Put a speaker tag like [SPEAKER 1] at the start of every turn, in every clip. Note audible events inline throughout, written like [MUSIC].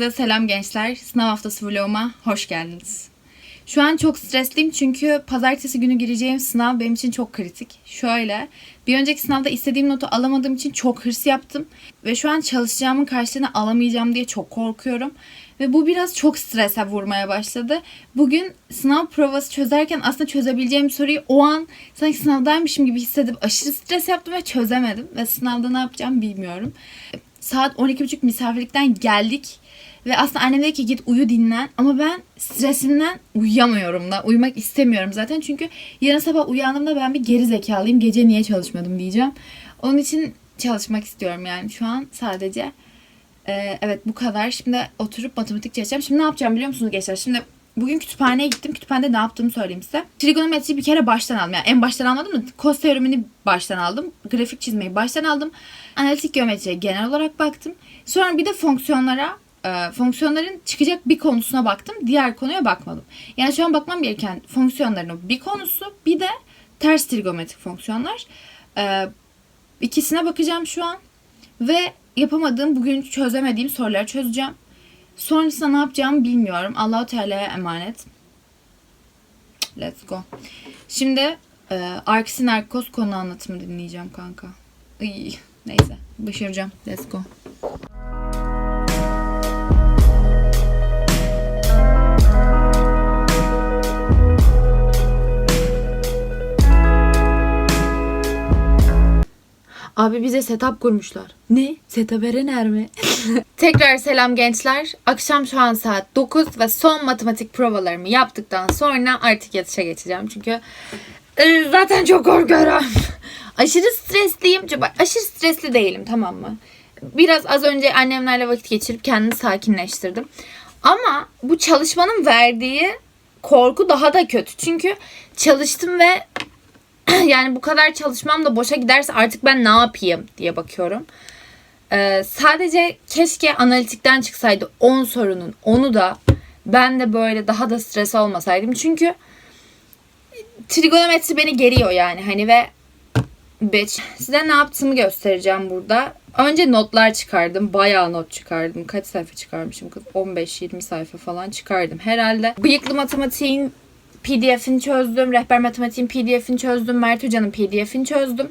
[SPEAKER 1] Herkese selam gençler. Sınav haftası vloguma hoş geldiniz. Şu an çok stresliyim çünkü pazartesi günü gireceğim sınav benim için çok kritik. Şöyle, bir önceki sınavda istediğim notu alamadığım için çok hırs yaptım. Ve şu an çalışacağımın karşılığını alamayacağım diye çok korkuyorum. Ve bu biraz çok strese vurmaya başladı. Bugün sınav provası çözerken aslında çözebileceğim soruyu o an sanki sınavdaymışım gibi hissedip aşırı stres yaptım ve çözemedim. Ve sınavda ne yapacağım bilmiyorum. Saat 12.30 misafirlikten geldik. Ve aslında annem dedi ki git uyu dinlen. Ama ben stresimden uyuyamıyorum da. Uyumak istemiyorum zaten. Çünkü yarın sabah uyandığımda ben bir geri zekalıyım. Gece niye çalışmadım diyeceğim. Onun için çalışmak istiyorum yani şu an sadece. Ee, evet bu kadar. Şimdi oturup matematik çalışacağım. Şimdi ne yapacağım biliyor musunuz gençler? Şimdi bugün kütüphaneye gittim. Kütüphanede ne yaptığımı söyleyeyim size. Trigonometriyi bir kere baştan aldım. Yani en baştan almadım da kos teoremini baştan aldım. Grafik çizmeyi baştan aldım. Analitik geometriye genel olarak baktım. Sonra bir de fonksiyonlara e, fonksiyonların çıkacak bir konusuna baktım. Diğer konuya bakmadım. Yani şu an bakmam gereken fonksiyonların bir konusu bir de ters trigonometrik fonksiyonlar. E, ikisine bakacağım şu an. Ve yapamadığım, bugün çözemediğim soruları çözeceğim. Sonrasında ne yapacağımı bilmiyorum. Allahu Teala'ya emanet. Let's go. Şimdi e, Arksin Arkos konu anlatımı dinleyeceğim kanka. Iy, neyse başaracağım. Let's go. Abi bize setup kurmuşlar. Ne? Setup Erener mi? [LAUGHS] Tekrar selam gençler. Akşam şu an saat 9 ve son matematik provalarımı yaptıktan sonra artık yatışa geçeceğim. Çünkü e, zaten çok korkuyorum. [LAUGHS] aşırı stresliyim. Aşırı stresli değilim tamam mı? Biraz az önce annemlerle vakit geçirip kendimi sakinleştirdim. Ama bu çalışmanın verdiği korku daha da kötü. Çünkü çalıştım ve yani bu kadar çalışmam da boşa giderse artık ben ne yapayım diye bakıyorum. Ee, sadece keşke analitikten çıksaydı 10 sorunun onu da ben de böyle daha da stres olmasaydım. Çünkü trigonometri beni geriyor yani hani ve bitch. Size ne yaptığımı göstereceğim burada. Önce notlar çıkardım. Bayağı not çıkardım. Kaç sayfa çıkarmışım kız? 15-20 sayfa falan çıkardım. Herhalde bıyıklı matematiğin PDF'ini çözdüm. Rehber matematiğin PDF'ini çözdüm. Mert Hoca'nın PDF'ini çözdüm.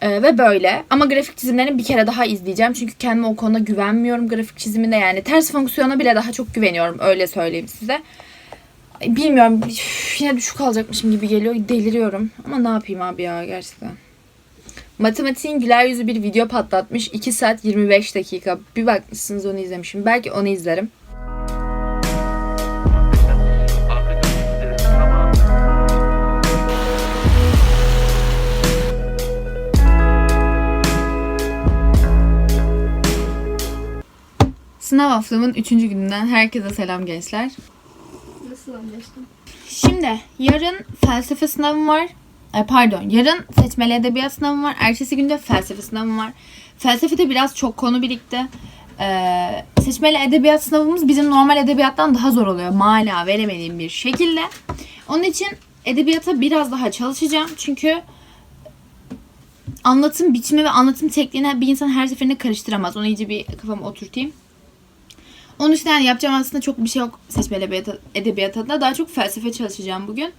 [SPEAKER 1] Ee, ve böyle. Ama grafik çizimlerini bir kere daha izleyeceğim. Çünkü kendime o konuda güvenmiyorum grafik çiziminde. Yani ters fonksiyona bile daha çok güveniyorum. Öyle söyleyeyim size. Bilmiyorum. üf, Yine düşük alacakmışım gibi geliyor. Deliriyorum. Ama ne yapayım abi ya gerçekten. Matematiğin güler yüzü bir video patlatmış. 2 saat 25 dakika. Bir bakmışsınız onu izlemişim. Belki onu izlerim. Sınav haftamın 3. gününden herkese selam gençler.
[SPEAKER 2] Nasıl anlaştın?
[SPEAKER 1] Şimdi yarın felsefe sınavım var. Ay, pardon yarın seçmeli edebiyat sınavım var. Ertesi günde felsefe sınavım var. Felsefede biraz çok konu birikti. Ee, seçmeli edebiyat sınavımız bizim normal edebiyattan daha zor oluyor. Mala veremediğim bir şekilde. Onun için edebiyata biraz daha çalışacağım. Çünkü anlatım biçimi ve anlatım tekniğine bir insan her seferinde karıştıramaz. Onu iyice bir kafama oturtayım. Onun için yani yapacağım aslında çok bir şey yok seçmeli edebiyat, edebiyat adına. Daha çok felsefe çalışacağım bugün.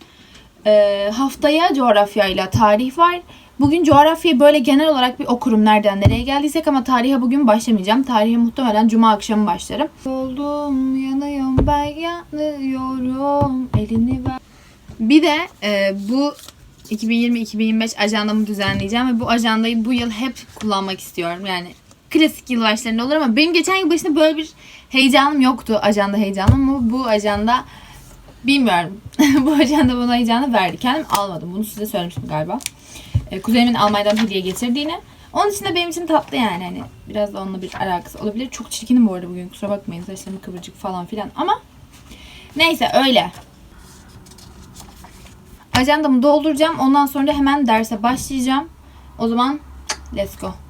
[SPEAKER 1] Ee, haftaya coğrafyayla tarih var. Bugün coğrafyayı böyle genel olarak bir okurum nereden nereye geldiysek ama tarihe bugün başlamayacağım. Tarihe muhtemelen cuma akşamı başlarım. Oldum yanıyorum ben yanıyorum elini ver. Bir de e, bu 2020-2025 ajandamı düzenleyeceğim ve bu ajandayı bu yıl hep kullanmak istiyorum. Yani klasik yılbaşlarında olur ama benim geçen yıl başında böyle bir heyecanım yoktu ajanda heyecanım ama bu ajanda bilmiyorum. [LAUGHS] bu ajanda bana heyecanı verdi. Kendim almadım. Bunu size söylemiştim galiba. Ee, kuzenimin Almanya'dan hediye getirdiğini. Onun için de benim için tatlı yani. Hani biraz da onunla bir alakası olabilir. Çok çirkinim bu arada bugün. Kusura bakmayın. Saçlarım kıvırcık falan filan. Ama neyse öyle. Ajandamı dolduracağım. Ondan sonra hemen derse başlayacağım. O zaman let's go.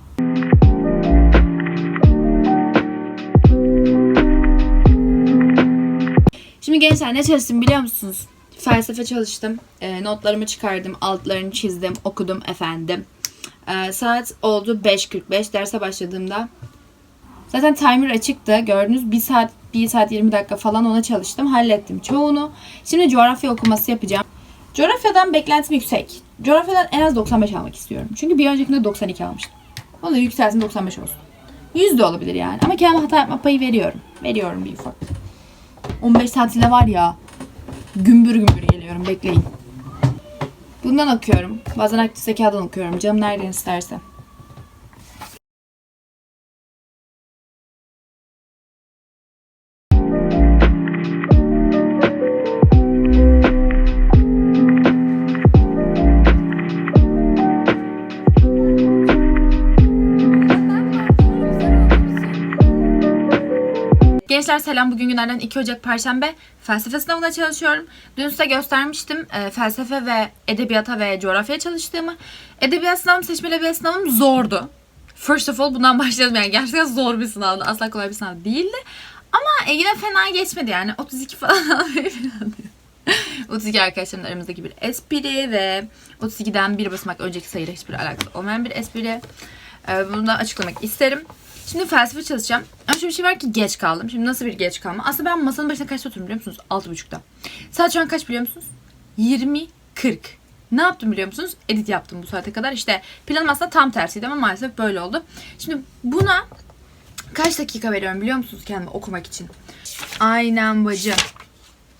[SPEAKER 1] Şimdi gençler ne çalıştım biliyor musunuz? Felsefe çalıştım. E, notlarımı çıkardım. Altlarını çizdim. Okudum efendim. E, saat oldu 5.45. Derse başladığımda Zaten timer açıktı. Gördünüz 1 saat 1 saat 20 dakika falan ona çalıştım. Hallettim çoğunu. Şimdi coğrafya okuması yapacağım. Coğrafyadan beklentim yüksek. Coğrafyadan en az 95 almak istiyorum. Çünkü bir öncekinde 92 almıştım. Onu yükselsin 95 olsun. 100 de olabilir yani. Ama kendime hata yapma payı veriyorum. Veriyorum bir ufak. 15 tatile var ya. Gümbür gümbür geliyorum. Bekleyin. Bundan okuyorum. Bazen aktif zekadan okuyorum. Canım nereden isterse. Gençler selam. Bugün günlerden 2 Ocak Perşembe. Felsefe sınavına çalışıyorum. Dün size göstermiştim e, felsefe ve edebiyata ve coğrafyaya çalıştığımı. Edebiyat sınavım, seçmeli edebiyat sınavım zordu. First of all bundan [LAUGHS] başlayalım. Yani gerçekten zor bir sınavdı. Asla kolay bir sınav değildi. Ama e, yine fena geçmedi yani. 32 falan [LAUGHS] almayı planlıyorum. 32 arkadaşlarımın aramızdaki bir espri ve 32'den bir basamak önceki sayıyla hiçbir alakası olmayan bir espri. Ee, Bunu da açıklamak isterim. Şimdi felsefe çalışacağım. Ama şöyle bir şey var ki geç kaldım. Şimdi nasıl bir geç kalma? Aslında ben masanın başına kaçta oturdum biliyor musunuz? 6.30'da. Saat şu an kaç biliyor musunuz? 20.40. Ne yaptım biliyor musunuz? Edit yaptım bu saate kadar. İşte planım aslında tam tersiydi ama maalesef böyle oldu. Şimdi buna kaç dakika veriyorum biliyor musunuz kendime okumak için? Aynen bacı.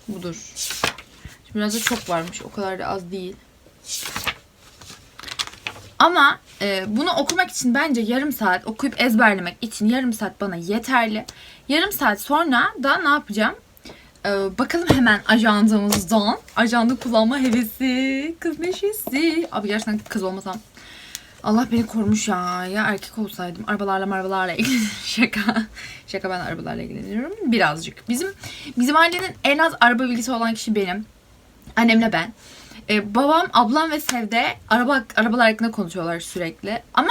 [SPEAKER 1] Budur. Şimdi biraz da çok varmış. O kadar da az değil. Ama e, bunu okumak için bence yarım saat okuyup ezberlemek için yarım saat bana yeterli. Yarım saat sonra da ne yapacağım? E, bakalım hemen ajandamızdan. Ajanda kullanma hevesi. Kız neşesi. Abi gerçekten kız olmasam. Allah beni korumuş ya. Ya erkek olsaydım. Arabalarla arabalarla ilgilenirim. [LAUGHS] Şaka. Şaka ben arabalarla ilgileniyorum. Birazcık. Bizim bizim ailenin en az araba bilgisi olan kişi benim. Annemle ben. Ee, babam, ablam ve Sevde araba arabalar hakkında konuşuyorlar sürekli. Ama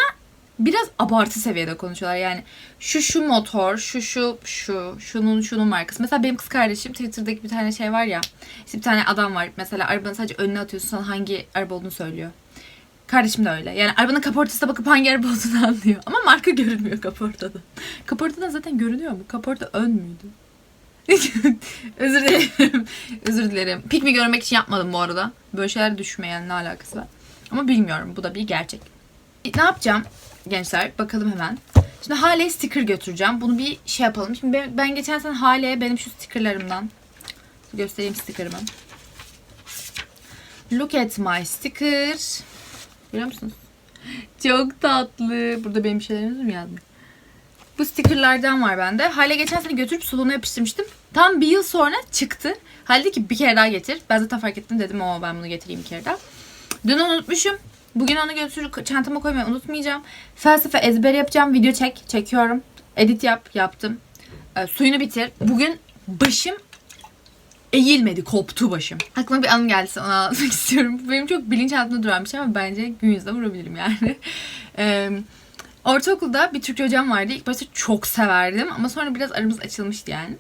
[SPEAKER 1] biraz abartı seviyede konuşuyorlar. Yani şu şu motor, şu şu şu, şunun şunun markası. Mesela benim kız kardeşim Twitter'daki bir tane şey var ya. İşte bir tane adam var. Mesela arabanı sadece önüne atıyorsun sana hangi araba olduğunu söylüyor. Kardeşim de öyle. Yani arabanın kaportasına bakıp hangi araba olduğunu [LAUGHS] anlıyor. Ama marka görünmüyor kaportada. Kaportadan zaten görünüyor mu? Kaporta ön müydü? [LAUGHS] Özür dilerim. Özür dilerim. Pik mi görmek için yapmadım bu arada. Böyle şeyler düşmeyen ne alakası var. Ama bilmiyorum. Bu da bir gerçek. Ne yapacağım gençler? Bakalım hemen. Şimdi Hale'ye sticker götüreceğim. Bunu bir şey yapalım. Şimdi ben, ben geçen sene Hale'ye benim şu stickerlarımdan göstereyim stickerımı. Look at my sticker. Görüyor musunuz? Çok tatlı. Burada benim şeylerimiz mi yazmış? Bu stickerlardan var bende. Hale geçen sene götürüp suluğuna yapıştırmıştım. Tam bir yıl sonra çıktı. Hale ki bir kere daha getir. Ben zaten fark ettim dedim ama ben bunu getireyim bir kere daha. Dün unutmuşum. Bugün onu götürüp çantama koymayı unutmayacağım. Felsefe ezber yapacağım. Video çek. Çekiyorum. Edit yap. Yaptım. Ee, suyunu bitir. Bugün başım eğilmedi. Koptu başım. Aklıma bir anım geldi onu anlatmak [LAUGHS] istiyorum. Benim çok bilinçaltında duran bir şey ama bence gün yüzüne vurabilirim yani. [LAUGHS] Ee, Ortaokulda bir Türkçe hocam vardı. İlk başta çok severdim ama sonra biraz aramız açılmıştı yani.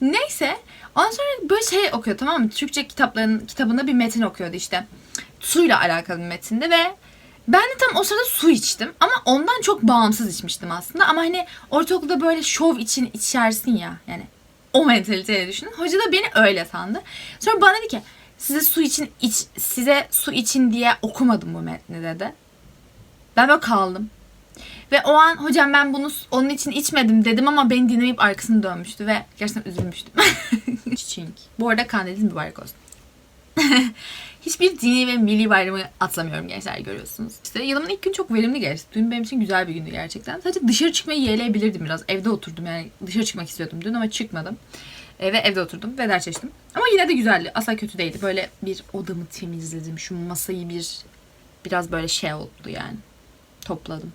[SPEAKER 1] Neyse ondan sonra böyle şey okuyor tamam mı? Türkçe kitapların kitabında bir metin okuyordu işte. Suyla alakalı bir metinde ve ben de tam o sırada su içtim ama ondan çok bağımsız içmiştim aslında. Ama hani ortaokulda böyle şov için içersin ya yani o mentaliteyle düşünün. Hoca da beni öyle sandı. Sonra bana dedi ki size su için iç, size su için diye okumadım bu metni dedi. Ben böyle kaldım. Ve o an hocam ben bunu onun için içmedim dedim ama beni dinlemeyip arkasını dönmüştü ve gerçekten üzülmüştüm. [LAUGHS] Çiçink. Bu arada kandiliniz mübarek [LAUGHS] olsun. Hiçbir dini ve milli bayramı atlamıyorum gençler görüyorsunuz. İşte yılımın ilk gün çok verimli geçti. Dün benim için güzel bir gündü gerçekten. Sadece dışarı çıkmayı yeğleyebilirdim biraz. Evde oturdum yani dışarı çıkmak istiyordum dün ama çıkmadım. E, ve evde oturdum ve ders çalıştım. Ama yine de güzeldi. Asla kötü değildi. Böyle bir odamı temizledim. Şu masayı bir biraz böyle şey oldu yani. Topladım.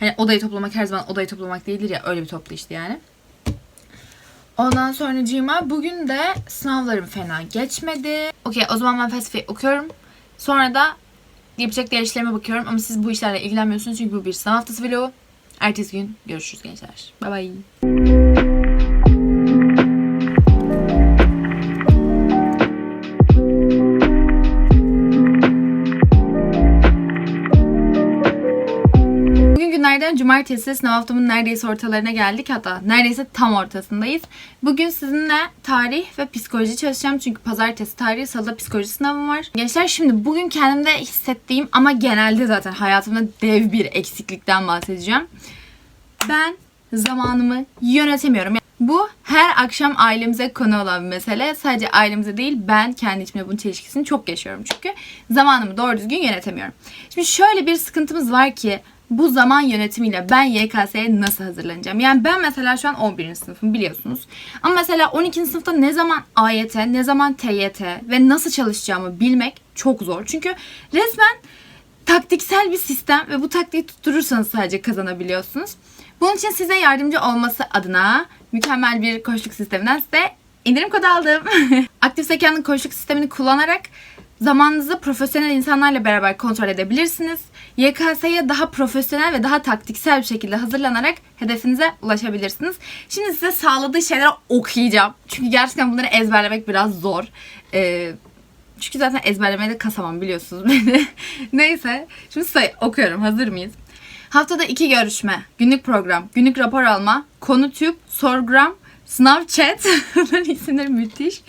[SPEAKER 1] Hani odayı toplamak her zaman odayı toplamak değildir ya öyle bir toplu yani. Ondan sonra cima bugün de sınavlarım fena geçmedi. Okey o zaman ben felsefe okuyorum. Sonra da yapacak diğer işlerime bakıyorum ama siz bu işlerle ilgilenmiyorsunuz çünkü bu bir sınav haftası vlogu. Ertesi gün görüşürüz gençler. Bye bye. Cumartesi sınav haftamın neredeyse ortalarına geldik. Hatta neredeyse tam ortasındayız. Bugün sizinle tarih ve psikoloji çalışacağım. Çünkü pazartesi tarih, salıda psikoloji sınavım var. Gençler şimdi bugün kendimde hissettiğim ama genelde zaten hayatımda dev bir eksiklikten bahsedeceğim. Ben zamanımı yönetemiyorum. Bu her akşam ailemize konu olan bir mesele. Sadece ailemize değil ben kendi içimde bunun çelişkisini çok yaşıyorum çünkü. Zamanımı doğru düzgün yönetemiyorum. Şimdi şöyle bir sıkıntımız var ki bu zaman yönetimiyle ben YKS'ye nasıl hazırlanacağım? Yani ben mesela şu an 11. sınıfım biliyorsunuz. Ama mesela 12. sınıfta ne zaman AYT, ne zaman TYT ve nasıl çalışacağımı bilmek çok zor. Çünkü resmen taktiksel bir sistem ve bu taktiği tutturursanız sadece kazanabiliyorsunuz. Bunun için size yardımcı olması adına mükemmel bir koşuluk sisteminden size indirim kodu aldım. [LAUGHS] Aktif zekanın koşuluk sistemini kullanarak zamanınızı profesyonel insanlarla beraber kontrol edebilirsiniz. YKS'ye daha profesyonel ve daha taktiksel bir şekilde hazırlanarak hedefinize ulaşabilirsiniz. Şimdi size sağladığı şeyleri okuyacağım. Çünkü gerçekten bunları ezberlemek biraz zor. Ee, çünkü zaten ezberlemeye de kasamam biliyorsunuz beni. [LAUGHS] Neyse. Şimdi say okuyorum. Hazır mıyız? Haftada iki görüşme, günlük program, günlük rapor alma, konu tüp, sorgram, sınav chat. [LAUGHS] Bunların isimleri müthiş.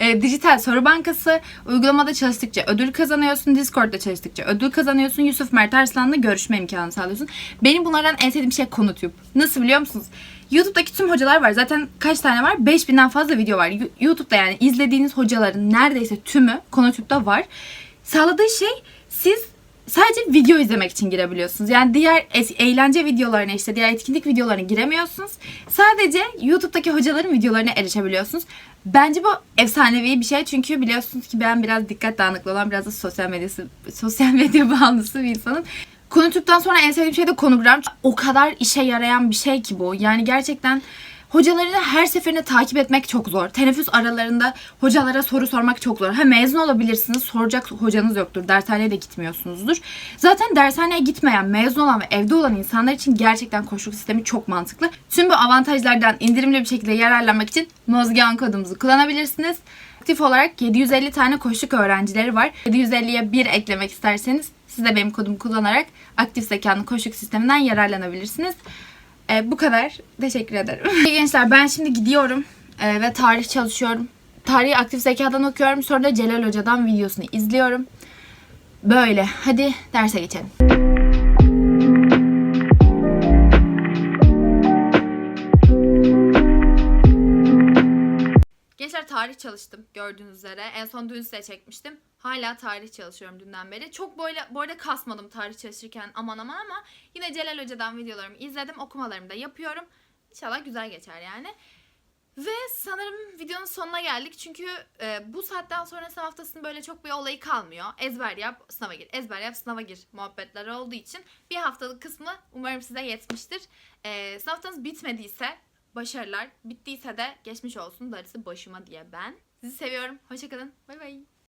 [SPEAKER 1] E, dijital soru bankası, uygulamada çalıştıkça ödül kazanıyorsun, Discord'da çalıştıkça ödül kazanıyorsun, Yusuf Mert Arslan'la görüşme imkanı sağlıyorsun. Benim bunlardan en sevdiğim şey konu tüp. Nasıl biliyor musunuz? YouTube'daki tüm hocalar var. Zaten kaç tane var? 5000'den fazla video var. You- YouTube'da yani izlediğiniz hocaların neredeyse tümü Konotüp'te var. Sağladığı şey siz sadece video izlemek için girebiliyorsunuz. Yani diğer eğlence videolarına işte diğer etkinlik videolarına giremiyorsunuz. Sadece YouTube'daki hocaların videolarına erişebiliyorsunuz. Bence bu efsanevi bir şey çünkü biliyorsunuz ki ben biraz dikkat dağınıklığı olan biraz da sosyal medyası sosyal medya [LAUGHS] bağımlısı bir insanım. Konutüp'ten sonra en sevdiğim şey de konugram. O kadar işe yarayan bir şey ki bu. Yani gerçekten Hocalarını her seferinde takip etmek çok zor. Teneffüs aralarında hocalara soru sormak çok zor. Ha mezun olabilirsiniz, soracak hocanız yoktur. Dershaneye de gitmiyorsunuzdur. Zaten dershaneye gitmeyen, mezun olan ve evde olan insanlar için gerçekten koşuluk sistemi çok mantıklı. Tüm bu avantajlardan indirimli bir şekilde yararlanmak için Mozgeon kodumuzu kullanabilirsiniz. Aktif olarak 750 tane koşuluk öğrencileri var. 750'ye bir eklemek isterseniz siz de benim kodumu kullanarak aktif zekanın koşuluk sisteminden yararlanabilirsiniz. E, bu kadar. Teşekkür ederim. [LAUGHS] İyi gençler ben şimdi gidiyorum e, ve tarih çalışıyorum. Tarihi aktif zekadan okuyorum. Sonra da Celal Hoca'dan videosunu izliyorum. Böyle. Hadi derse geçelim. Gençler tarih çalıştım gördüğünüz üzere. En son dün size çekmiştim. Hala tarih çalışıyorum dünden beri. Çok böyle bu arada kasmadım tarih çalışırken aman aman ama yine Celal Hoca'dan videolarımı izledim. Okumalarımı da yapıyorum. İnşallah güzel geçer yani. Ve sanırım videonun sonuna geldik. Çünkü e, bu saatten sonra sınav haftasının böyle çok bir olayı kalmıyor. Ezber yap, sınava gir. Ezber yap, sınava gir muhabbetleri olduğu için bir haftalık kısmı umarım size yetmiştir. E, sınav haftanız bitmediyse başarılar. Bittiyse de geçmiş olsun darısı başıma diye ben. Sizi seviyorum. Hoşçakalın. Bay bay.